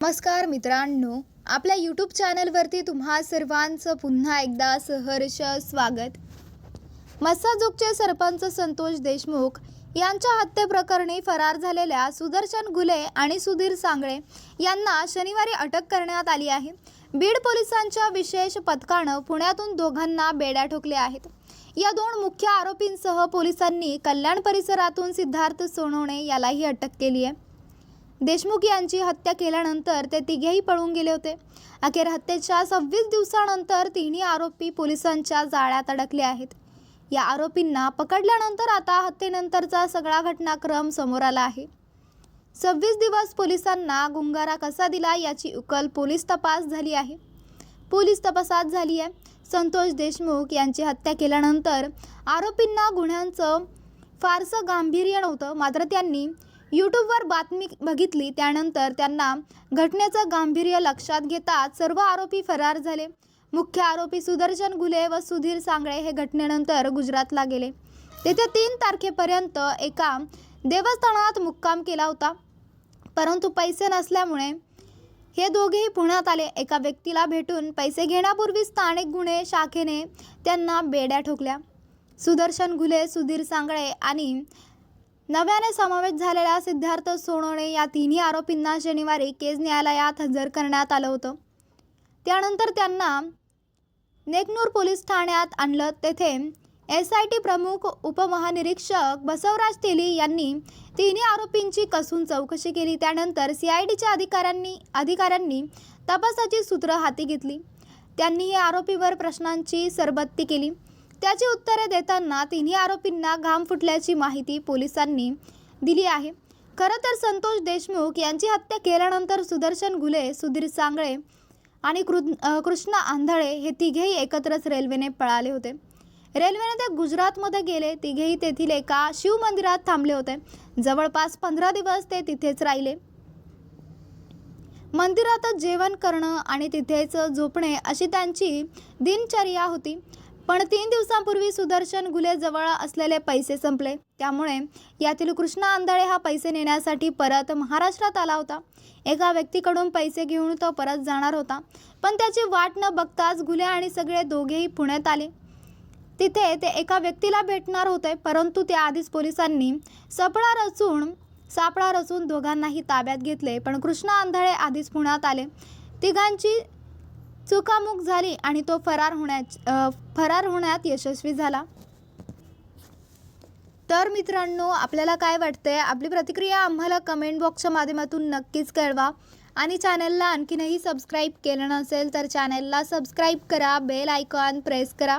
नमस्कार मित्रांनो आपल्या यूट्यूब चॅनलवरती तुम्हा सर्वांचं पुन्हा एकदा सहर्ष स्वागत. मस्साजोगचे सरपंच संतोष देशमुख यांच्या हत्येप्रकरणी फरार झालेल्या सुदर्शन गुले आणि सुधीर सांगळे यांना शनिवारी अटक करण्यात आली आहे. बीड पोलिसांच्या विशेष पथकानं पुण्यातून दोघांना बेड्या ठोकल्या आहेत. या दोन मुख्य आरोपींसह पोलिसांनी कल्याण परिसरातून सिद्धार्थ सोनवणे यालाही अटक केली आहे. देशमुख यांची हत्या केल्यानंतर ते तिघेही पळून गेले होते. अखेर हत्येच्या सव्वीस दिवसानंतर तिन्ही आरोपी पोलिसांच्या जाळ्यात अडकले आहेत. या आरोपींना पकडल्यानंतर आता हत्येनंतरचा सगळा घटनाक्रम समोर आला आहे. सव्वीस दिवस पोलिसांना गुंगारा कसा दिला याची उकल पोलीस तपास झाली आहे. पोलीस तपासात झाली आहे. संतोष देशमुख यांची हत्या केल्यानंतर आरोपींना गुन्ह्यांचं फारसं गांभीर्य नव्हतं. मात्र त्यांनी यूट्यूबवर बातमी बघितली त्यानंतर त्यांना घटनेचं गांभीर्य लक्षात घेताच सर्व आरोपी फरार झाले. मुख्य आरोपी सुदर्शन गुले व सुधीर सांगळे हे घटनेनंतर गुजरातला गेले. तेथे तीन तारखेपर्यंत एका देवस्थानात मुक्काम केला होता. परंतु पैसे नसल्यामुळे हे दोघेही पुण्यात आले. एका व्यक्तीला भेटून पैसे घेण्यापूर्वी स्थानिक गुन्हे शाखेने त्यांना बेड्या ठोकल्या. सुदर्शन घुले सुधीर सांगळे आणि नव्याने समावेश झालेल्या सिद्धार्थ सोनवणे या तिन्ही आरोपींना शनिवारी केज न्यायालयात हजर करण्यात आलं होतं. त्यानंतर त्यांना नेकनूर पोलीस ठाण्यात आणलं. तेथे एस आय टी प्रमुख उपमहानिरीक्षक बसवराज तेली यांनी तिन्ही आरोपींची कसून चौकशी केली. त्यानंतर सी आय डीच्या अधिकाऱ्यांनी अधिकाऱ्यांनी तपासाची सूत्र हाती घेतली. त्यांनी या आरोपीवर प्रश्नांची सरबत्ती केली. त्याची उत्तरे देताना तिन्ही आरोपींना घाम फुटल्याची माहिती पोलिसांनी दिली आहे. खरं तर संतोष देशमुख यांची हत्या केल्यानंतर सुदर्शन गुले सुधीर सांगळे आणि कृ कृष्ण आंधळे हे तिघेही एकत्रच रेल्वेने पळाले होते. रेल्वेने ते गुजरातमध्ये गेले. तिघेही तेथील एका शिवमंदिरात थांबले होते. जवळपास पंधरा दिवस ते तिथेच राहिले. मंदिरातच जेवण करणं आणि तिथेच झोपणे अशी त्यांची दिनचर्या होती. पण तीन दिवसांपूर्वी सुदर्शन गुले जवळ असलेले पैसे संपले. त्यामुळे यातील कृष्णा आंधळे हा पैसे नेण्यासाठी परत महाराष्ट्रात आला होता. एका व्यक्तीकडून पैसे घेऊन तो परत जाणार होता. पण त्याची वाट न बघताच गुले आणि सगळे दोघेही पुण्यात आले. तिथे ते एका व्यक्तीला भेटणार होते परंतु त्याआधीच पोलिसांनी सपळा रचून सापळा रचून दोघांनाही ताब्यात घेतले. पण कृष्णा आंधळे आधीच पुण्यात आले. तिघांची चुकामुक झाली आणि तो फरार होण्याच फरार होण्यात यशस्वी झाला. तर मित्रांनो आपल्याला काय वाटतंय? आपली प्रतिक्रिया आम्हाला कमेंट बॉक्सच्या माध्यमातून नक्कीच कळवा. आणि चॅनलला आणखीनही सबस्क्राईब केलं नसेल तर चॅनलला सबस्क्राईब करा बेल आयकॉन प्रेस करा.